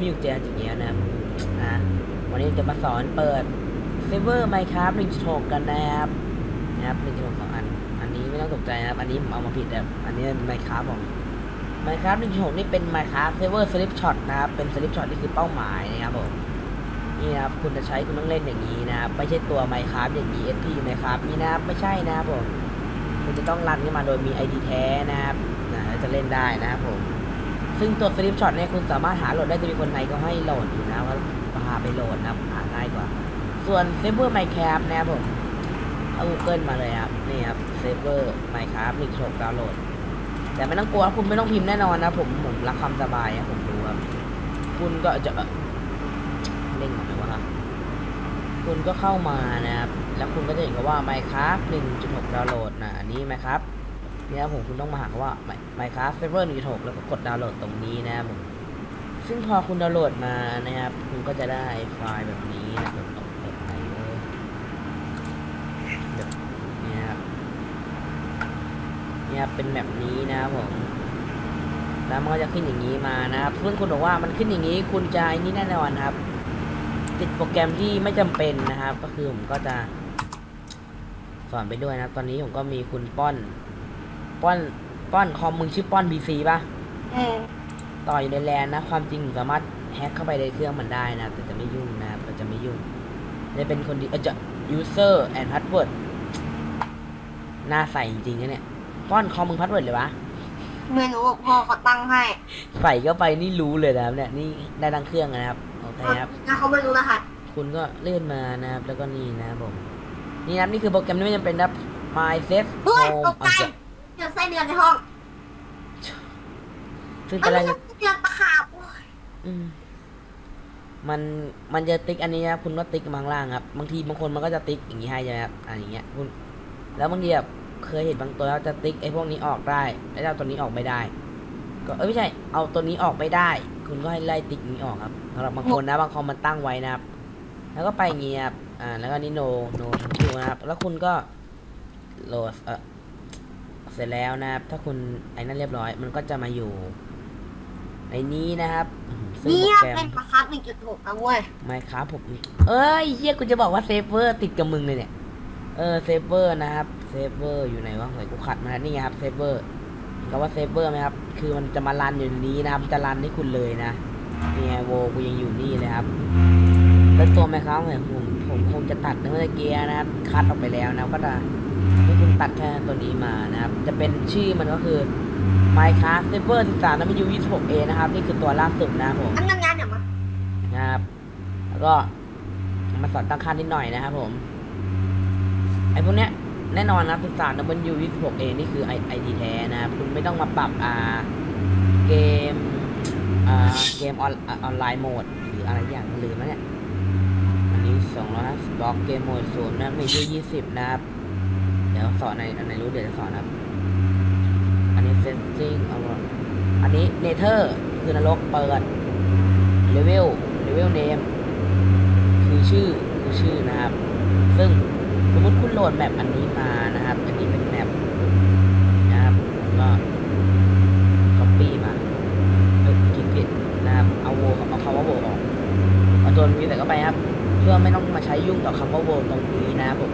สวัสดีครับผมวันนี้มีอยู่เจนอย่างเงี้ยนะครับอะวันนี้จะมาสอนเปิดเซิร์ฟเวอร์ Minecraft 1.6กันนะครับนะครับ1.6สองอัน อันนี้ไม่ต้องตกใจนะครับ อันนี้ผมเอามาผิดแบบอันนี้ Minecraft ผม Minecraft 1.6นี่เป็น Minecraft Server Slip Shot นะครับ เป็น Slip Shot นี่คือเป้าหมายนะครับผมนี่นะครับคุณจะใช้คุณต้องเล่นอย่างนี้นะครับไม่ใช่ตัว Minecraft อย่าง ESP Minecraft นี่นะครับไม่ใช่นะครับผมคุณจะต้องรันขึ้นมาโดยมี ID แท้นะครับนะจะเล่นได้นะครับผม ซึ่งตัวสลิปช็อตเนี่ยคุณสามารถหาโหลดได้จะมีคนในก็ให้โหลดอยู่นะว่าพาไปโหลดนะหาง่ายกว่า ส่วนเซฟเวอร์ไมค์แคปนะครับผมเอา Google มาเลยครับนี่ครับเซฟเวอร์ไมค์แคปลิงก์โชว์ดาวน์โหลด แต่ไม่ต้องกลัวคุณไม่ต้องพิมพ์แน่นอนนะผมผมรักความสบายนะผมรู้ครับคุณก็จะเอ่อเล่งหน่อยวะครับคุณก็เข้ามานะครับแล้วคุณก็จะเห็นกับว่า Minecraft 1.6 ดาวน์โหลดนะอันนี้ไหมครับ เนี่ยครับผมคุณต้องมาหาว่า Minecraft Server 1.6 แล้วก็กดดาวน์โหลดตรงนี้นะครับผมซึ่งพอคุณดาวน์โหลดมานะครับ คุณก็จะได้ไฟล์แบบนี้นะครับผมเปิดไปเลยแบบนี้ครับเนี่ยครับเป็นแบบนี้นะครับผมแล้วมันก็จะขึ้นอย่างนี้มานะครับซึ่งคุณบอกว่ามันขึ้นอย่างนี้ คุณจะอ้นี่แน่นอนครับ ติดโปรแกรมที่ไม่จำเป็นนะครับ ก็คือผมก็จะสอนไปด้วยนะ ตอนนี้ผมก็มีคุณป้อน ป้อนป้อนคอมมึงชื่อป้อน BC ป่ะอืมต่ออยู่ในแลนนะ ความจริงผมสามารถแฮ็กเข้าไปในเครื่องมันได้นะ แต่จะไม่ยุ่งนะครับแต่จะไม่ยุ่งจะเป็นคนดีเออจะ user and password หน้าใส่จริงๆนะเนี่ยป้อนคอมมึง password เลยวะไม่รู้ว่าพ่อเขาตั้งให้ใส่เข้าไปนี่รู้เลยนะครับเนี่ยนี่ได้ทั้งเครื่องนะครับโอเคครับถ้าเขาไม่รู้รหัสคุณก็เลื่อนมานะครับ แล้วก็นี่นะครับผม นี่นะครับนี่คือโปรแกรมที่ไม่จำเป็นนะครับ My Safe เฮ้ย Home ตกใจ เอาเถอะเจอไส้เดือนในห้องซึ่งเอ้ตอยนแรไม่กใช่ไส้เดือนตะขาบโอ้ยอืมมันมันจะติ๊กอันนี้นะคุณก็ติ๊กมาข้างล่างครับบางทีบางคนมันก็จะติ๊กอย่างนี้ให้ใช่ไหมครับอ่าอย่างเงี้ยคุณแล้วบางทีแบบเคยเห็นบางตัวแล้วจะติ๊กไอ้พวกนี้ออกได้แล้วเอาตัวนี้ออกไม่ได้ ก็เอ้ยไม่ใช่เอาตัวนี้ออกไม่ได้ คุณก็ให้ไล่ติ๊กนี้ออกครับสำหรับบางคนนะบางคอมมันตั้งไว้นะครับ แล้วก็ไปอย่างงี้ครับอ่าแล้วก็นี่โนโนทังคิวนะครับแล้วคุณก็โหลดเออ เสร็จแล้วนะครับ ถ้าคุณไอ้นั่นเรียบร้อย มันก็จะมาอยู่ ในนี้นะครับอืมซึ่งเนี่โปรยแกรมเป็นประคับหนึ่งจุดหกนะเว้ยไม่ครับผมเอ้ยเฮียกูจะบอกว่าเซฟเวอร์ติดกับมึงเลยเนี่ย เออเซฟเวอร์นะครับเซฟเวอร์อยู่ไหนวะหวยกูขัดมานี่ไงครับเซฟเวอร์เห็นคำว่าเซฟเวอร์ไหมครับ คือมันจะมารันอยู่ในนี้นะครับจะรันให้คุณเลยนะนี่ไงโวกูยังอยู่นี่เลยครับ แล้วตัวไหมครับเนี่ยผมผมคงจะตัดเนื้อเกียร์นะครับ คัดออกไปแล้วนะก็จะ ให้คุณตัดแค่ตัวนี้มานะครับ จะเป็นชื่อมันก็คือ Minecraft Server 13 W26A นะครับ นี่คือตัวล่าสุดนะครับผมอันนั้นงานเดี๋ยวมานะครับ แล้วก็มาสอนตั้งค่านิดหน่อยนะครับผม ไอ้พวกเนี้ยแน่นอนนะศึกษา W 26 A นี่คือ ID แท้นะครับ คุณไม่ต้องมาปรับอ่าเกมอ่าเกมออนออนไลน์โหมดหรืออะไรอย่างลืมแล้วเนี่ย อันนี้250บล็อกเกมโหมดศูนย์นะมีที่20 นะครับเดี๋ยวสอนในอันไหนรู้เดี๋ยวจะสอนครับ อันนี้เซนซิงเอาอันนี้เนเธอร์คือนรกเปิดเลเวลเลเวลเนมคือชื่อคือชื่อนะครับ ซึ่งสมมติคุณโหลดแมปอันนี้มานะครับ อันนี้เป็นแมปนะครับ ก็ copy มาเอ้ยคิดผิดนะครับ เอาโวเอาคำว่าโวออกเอาตัวนี้ใส่เข้าไปครับ เพื่อไม่ต้องมาใช้ยุ่งกับคำว่าโวตรงนี้นะครับผม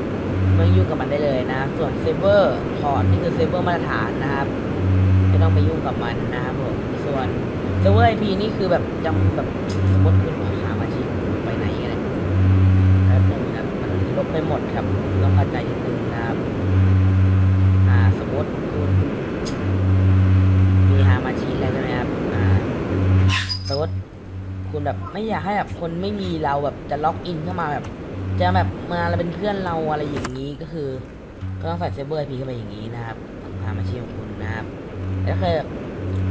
ไม่ยุ่งกับมันได้เลยนะ ส่ วนเซเวอร์พอร์ตนี่คือเซฟเวอร์มาตรฐานนะครับไม่ต้องไปยุ่งกับมันนะครับผมส่วนเซอร์เวอร์ไอพีนี่คือแบบจำแบบสมมติคุณหามาชีไปไหนกันเลยแล้วผมนะมันลบไปหมดครับต้องเข้าใจนิดนึงนะครับอ่าสมมติคุณมีหามาชีแล้วใช่ไหมครับอ่าสมมติคุณแบบไม่อยากให้แบบคนไม่มีเราแบบจะล็อกอินเข้ามาแบบจะแบบมาเราเป็นเพื่อนเราอะไรอย่างนี้ก็คือ ก็ต้องใส่เซิร์ฟเวอร์ไอพีเข้าไปอย่างนี้นะครับหามาชีของคุณนะครับแล้วเคย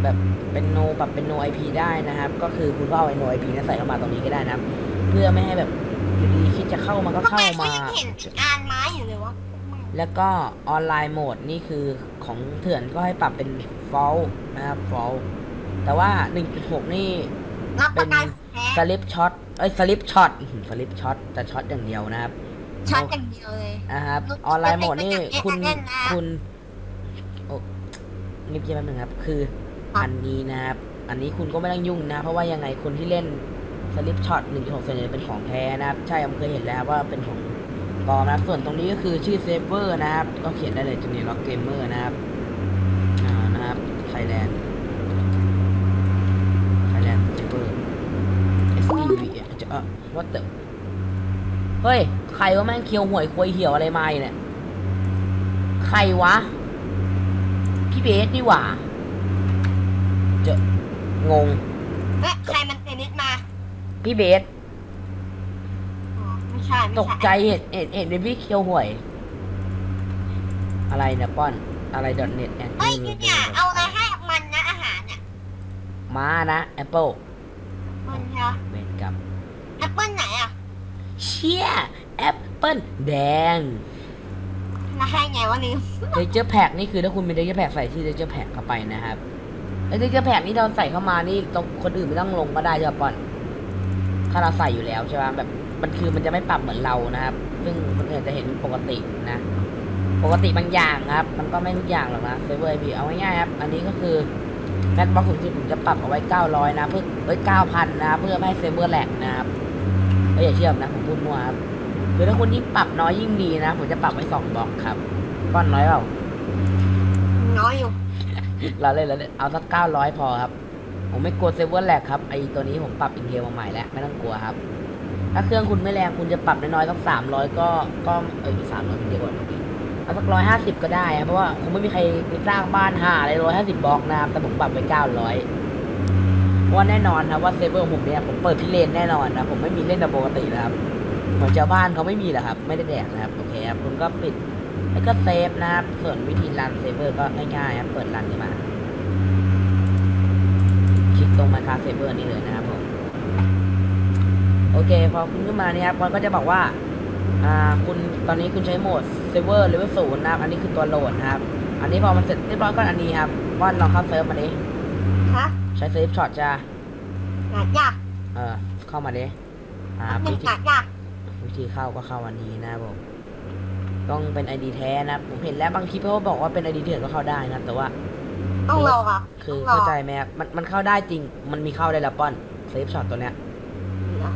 แบบเป็นโนปรับเป็นโนไอพีได้นะครับ ก็คือคุณก็เอาไอโนไอพีนั้นใส่เข้ามาตรงนี้ก็ได้นะครับ เพื่อไม่ให้แบบอยู่ดีคิดจะเข้ามาก็ทำไมเข้าเขามายังเห็นงานไม้อยู่เลยวะแล้วก็ออนไลน์โหมดนี่คือของเถื่อนก็ให้ปรับเป็น fall นะครับ fall แต่ว่า 1.6 นี่รับประกันแพ้สลิปช็อตเอ้ยสลิปช็อตสลิปช็อตแต่ช็อตอย่างเดียวนะครับ ช็อตอย่างเดียวเลย นะครับออนไลน์โหมดนี่คุณเล่นนะคุณโอ้งีบเงียบแป๊บนึงครับ คือครับ อันนี้นะครับ อันนี้คุณก็ไม่ต้องยุ่งนะ เพราะว่ายังไงคนที่เล่นสลิปช็อต1.6ส่วนใหญ่เป็นของแท้นะครับ ใช่ผมเคยเห็นแล้วว่าเป็นของปลอมนะครับ ส่วนตรงนี้ก็คือชื่อเซฟเวอร์นะครับ ก็เขียนได้เลยจูเนียร์ล็อกเกมเมอร์นะครับอ่านะครับไทยแลนด์ไทยแลนด์เซฟเวอร์ S E V จะเออ what the เฮ้ย ใครว่าแม่งเคียวหวยควยเหี่ยวอะไรมาอีกเนี่ย ใครวะ พี่เบสนี่หว่า เจองง เอ๊ะใครมันเตนิดมาพี่เบสอ๋อไม่ใช่ไม่ตกใช่ใจเห็นเห็นเห็นเป็นพี่เคียวหวย อะไรเนี่ยป้อน อะไรดอทเน็ตแอนเฮ้ยเนี่ยเอาอะไรให้มันนะอาหารเนี่ยม้านะแอปเปิลมันใช่ไหมเวรกรรมแอปเปิ้ลไหนอะ เชี่ยแอปเปิลแดงแล้วให้ไงวะลืมเดเจอร์แพ็กนี่คือถ้าคุณมีเดเจอร์แพ็กใส่ที่เดเจอร์แพ็กเข้าไปนะครับไอเดเจอร์แพ็กนี่เราใส่เข้ามานี่ตรงคนอื่นไม่ต้องลงก็ได้ใช่ป่ะปอนถ้าเราใส่อยู่แล้วใช่ป่ะแบบมันคือมันจะไม่ปรับเหมือนเรานะครับ ซึ่งคนอื่นจะเห็นปกตินะ ปกติบางอย่างครับ มันก็ไม่ทุกอย่างหรอกนะเซเวอร์พีเอาง่ายๆครับ อันนี้ก็คือแมทบ็อกสูงสุดผมจะปรับเอาไว้ 900 นะ เพื่อเอ้ย9,000 นะ เพื่อไม่ให้เซเวอร์แหลกนะครับ เอ้ยอย่าเชื่อผมนะผมพูดมั่วครับคือถ้าคุณยิ่งปรับน้อยยิ่งดีนะ ผมจะปรับไว้2บล็อกครับก้อนน้อยเปล่าน้อยอยู่เราเล่นแล้วเอาสักเก้าร้อยพอครับ ผมไม่กลัวเซเวอร์แลกครับไอตัวนี้ผมปรับอินเทลมาใหม่แล้วไม่ต้องกลัวครับ ถ้าเครื่องคุณไม่แรงคุณจะปรับน้อยๆสักสามร้อยก็ก็เออสามร้อยเดียวก่อนเอาสักร้อยห้าสิบก็ได้ครับเพราะว่าคงไม่มีใครไปสร้างบ้านหาอะไรร้อยห้าสิบบล็อกนะครับแต่ผมปรับไปเก้าร้อยเพราะ ว่าแน่นอนนะว่าเซเวอร์ผมเนี่ยผมเปิดพิเรนแน่นอนนะผมไม่มีเล่นแบบปกตินะครับเหมือนชาวบ้านเขาไม่มีแหละครับ ไม่ได้แดกนะครับโอเคครับคุณก็ปิดแล้วก็เซฟนะครับ ส่วนวิธีรันเซฟเวอร์ก็ง่ายๆครับเปิดรันขึ้นมาคลิกตรงมาคาเซฟเวอร์นี่เลยนะครับผมโอเคพอคุณขึ้นมาเนี่ยครับมันก็จะบอกว่าอ่าคุณตอนนี้คุณใช้โหมดเซฟเวอร์เลเวลศูนย์นะครับ อันนี้คือตัวโหลดนะครับ อันนี้พอมันเสร็จเรียบร้อยก็อันนี้ครับว่าลองเข้าเซิร์ฟมาดิ ฮะใช้เซฟช็อตจ้าหนักยากเออ เข้ามาดิอ่าหนึ่วิงธีหนักยากวิธีเข้าก็เข้าวันนี้นะครับผมต้องเป็น ID แท้นะครับผมเห็นแล้วบางคลิปเขาก็บอกว่าเป็น ID เถื่อนก็เข้าได้นะครับแต่ว่าต้องรอครับคือต้องรอเข้าใจไหมครับมันมันเข้าได้จริง มันมีเข้าได้แล้วป้อนเซฟช็อตตัวเนี้ย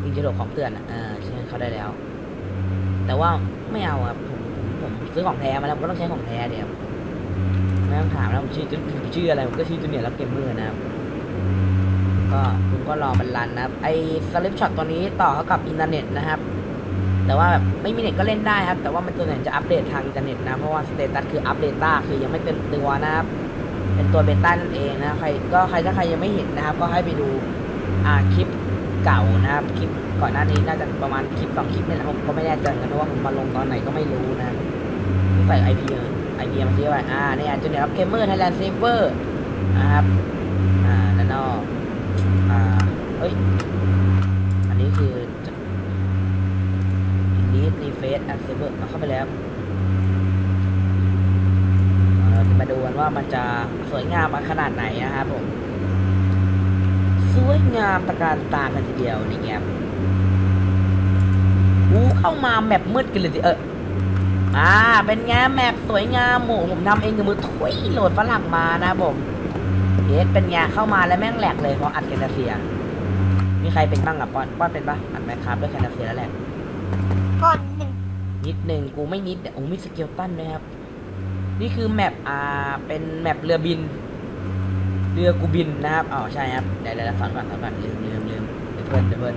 ยิงจะโดดของเตือนอะเออใช่เข้าได้แล้ว แต่ว่าไม่เอาครับผมผมผมซื้อของแท้มาแล้วผมก็ต้องใช้ของแท้เดี๋ยวไม่ต้องถามแล้วผมชื่อผมชื่ออะไรผมก็ชื่อจูเนียร์รับเกมเมอร์นะครับ ก็คุณก็รอมันรันนะครับ ไอสลิปช็อตตัวนี้ต่อเข้ากับอินเทอร์เน็ตนะครับ แต่ว่าแบบไม่มีเน็ตก็เล่นได้ครับ แต่ว่ามันตัวไหนจะอัปเดตทางอินเทอร์เน็ตนะ เพราะว่าสเตตัสคืออัปเดต้าคือยังไม่เป็นตัวนะครับ เป็นตัวเบต้านั่นเองนะใครก็ใครถ้าใครยังไม่เห็นนะครับ ก็ให้ไปดูอ่าคลิปเก่านะครับ คลิปก่อนหน้านี้น่าจะประมาณคลิปสองคลิปเนี่ยนะผมก็ไม่แน่ใจนเพราะว่าผมมาลงตอนไหนก็ไม่รู้นะใส่ไอพีไอพีมาซื้อไว้อ่าเนี่ยจุดเนี่ยครับเกมเมอร์ไทยแลนด์เซฟเวอร์นะครับ อ่าแล้วนอกอ่า เฮ้ย อันนี้คือนดีสนีเฟสแอนเซเวอร์เข้าไปแล้วเราจะมาดูกันว่ามันจะสวยงามมาขนาดไหนนะครับผม สวยงามตระการตากันทีเดียวนี่ไงอู้เข้ามาแมปมืดกันเลยทีเอออ่า เป็นไงแมปสวยงามโหผมทำเองกับมือถุยโหลดฝรั่งมานะผมเอสเป็นไงเข้ามาแล้วแม่งแหลกเลยเพราะอัดแคนาเซีย มีใครเป็นบ้างอะป้อนป้อนเป็นปะอัดแมคครับด้วยแคนาเซียแล้วแหละก้อนหนึ่งนิดหนึ่งกูไม่นิดแต่โอ้มีสเกลตันด้วยครับ นี่คือแมปอ่าเป็นแมปเรือบิน เรือกูบินนะครับอ๋อใช่ครับเดี๋ยวเดี๋ยวสอนก่อนสอนก่อนลืมลืมลืมเดี๋ยวเพิ่นเดี๋ยวเพิ่น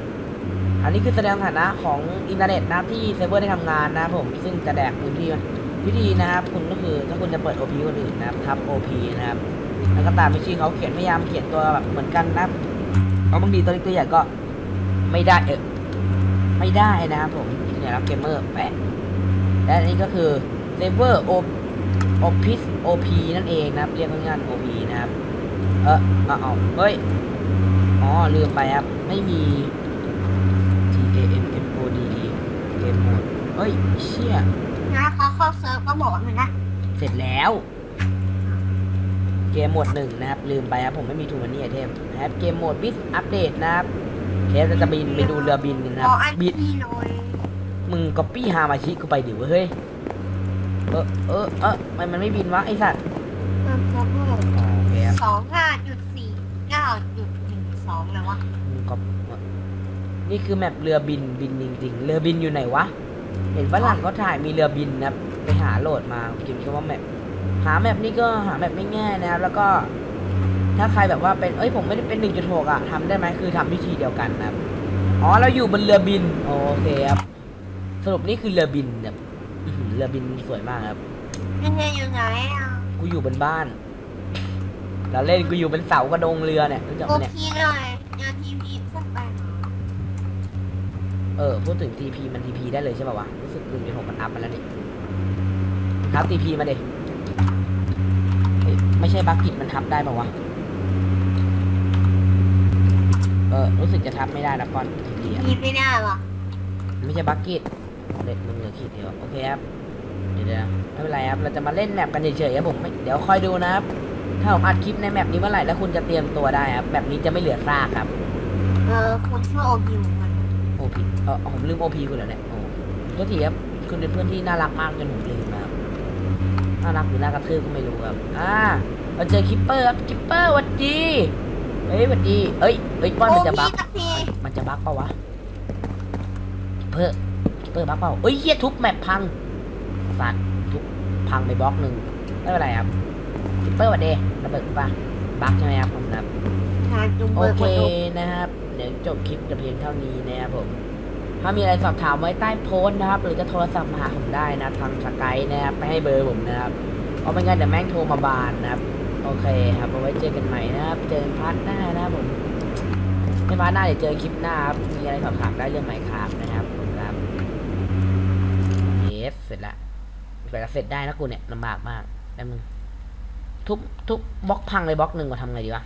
อันนี้คือแสดงฐานะของอินเทอร์เน็ตนะครับที่เซิร์ฟเวอร์ได้ทำงานนะครับผมซึ่งจะแดกพื้นที่มันวิธีนะครับคุณก็คือถ้าคุณจะเปิด OP คนอื่นนะครับทับ OP นะครับแล้วก็ตามที่ชื่อเขาเขียนพยายามเขียนตัวแบบเหมือนกันนะครับ เพราะบางทีตัวเล็กตัวใหญ่ก็ไม่ได้เออไม่ได้นะครับผมเนี่ยรับเกมเมอร์แปะและอันนี้ก็คือ Saver O Office OP นั่นเองนะครับเรียกง่ายๆ OP นะครับ เออเอาเอาเฮ้ย อ๋อ ลืมไปครับ ไม่มี T A M M O D E เกมโหมดเฮ้ยเชี่ยนะเขาเข้าเซิร์ฟก็บอกมันนะ เสร็จแล้ว เกมโหมดหนึ่งนะครับ ลืมไปครับผมไม่มีทูมันนี่ไอเทมนะครับเกมโหมดบิสอัปเดตนะครับเคสจะบินไปดูเรือบินกันนะคขรัอบอันบินที่หน่อยมึงก๊อปปี้ฮามาชิกูไปดิวะเฮ้ยเออเออเออทำไมมันไม่บินวะไอสัตว์เติมเซิร์ฟเวอร์อ๋อโอเคครับสองห้าจุดสี่เก้าก้าจุดหนึ่งสองเลยวะอืมก็นี่คือแมปเรือบินบินจริงๆเรือบินอยู่ไหนวะเห็นฝรั่งเขาถ่ายมีเรือบินนะครับไปหาโหลดมาพิมพ์คำว่าแมป หาแมปนี่ก็หาแมปไม่ง่ายนะครับ แล้วก็ถ้าใครแบบว่าเป็น เอ้ย ผมไม่ได้เป็น 1.6อะทำได้ไหมคือทำวิธีเดียวกันนะครับ อ๋อ เราอยู่บนเรือบิน โอเคครับ สรุปนี่คือเรือบินแบบอื้อหือเรือบินสวยมากครับนี่ไงอยู่ไหนอะกูอยู่บนบ้าน เราเล่นกูอยู่บนเสากระดงเรือเนี่ยรู้จักโอไหมเนี่ยพีเลยเจอทีพีขึ้นไปเออ พูดถึง TP มัน TP ได้เลยใช่ป่าวะ รู้สึก1 6มันอัพมาแล้วนี่ทับ TP มาเด็เฮ้ย ไม่ใช่บักกิตมันทับได้ป่าวะ เออ รู้สึกจะทับไม่ได้ละก่อน TP อะทีไม่ได้หรอไม่ใช่บักกิตเด็ดมึงเหลือขีดเดียวโอเคครับ เดี๋ยวๆไม่เป็นไรครับ เราจะมาเล่นแมปกันเฉยๆครับผมไม่เดี๋ยวคอยดูนะครับ ถ้าผมอัดคลิปในแมปนี้เมื่อไหร่แล้วคุณจะเตรียมตัวได้ครับแมปนี้จะไม่เหลือซากครับ เออคุณชื่อโอพีเหมือนกันโอพีเออผมลืมโอพีคุณแล้วเนี่ยโอ้ก็ทีครับคุณเป็นเพื่อนที่น่ารักมากจนผมลืมนะครับ น่ารักหรือน่ากระทืบก็ไม่รู้ครับ อ่า เราเจอคิปเปอร์ครับ คิปเปอร์หวัดดี เฮ้ยหวัดดีเอ้ยเอ้ยป้อนมันจะบั๊กกับพีมันมันจะบั๊กเปล่าวะเพื่อคิปเปอร์บั๊กเปล่าเอ้ยเฮียทุบแมปพังสัตว์ทุบพังไปบล็อกหนึ่งไม่เป็นไรครับคิปเปอร์หวัดดีระเบิดปะบั๊กใช่ไหมครับผมนะครับทางจุงโอเบิร์เคกดูนะครับ เดี๋ยวจบคลิปแต่เพียงเท่านี้นะครับผม ถ้ามีอะไรสอบถามไว้ใต้โพสต์นะครับ หรือจะโทรศัพท์มาหาผมได้นะทางสกายนะครับไปให้เบอร์ผมนะครับเพราะไม่งั้นเดี๋ยวแม่งโทรมาบานนะครับ โอเคครับเอาไว้เจอกันใหม่นะครับ เจอกันพาร์ทหน้านะครับผมไม่พาร์ทหน้าเดี๋ยวเจอคลิปหน้าครับมีอะไรสอบถามได้เรื่องไหนครับนะครับผมครับเยสเสร็จละเวลาเสร็จได้นะกูเนี่ยลำบากมากแป๊บนึงทุบทุบบล็อกพังเลยบล็อกหนึ่งมาทำไงดีวะ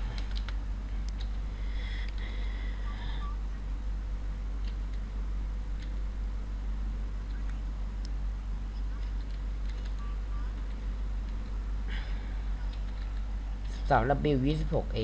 สำหรับบิล26 A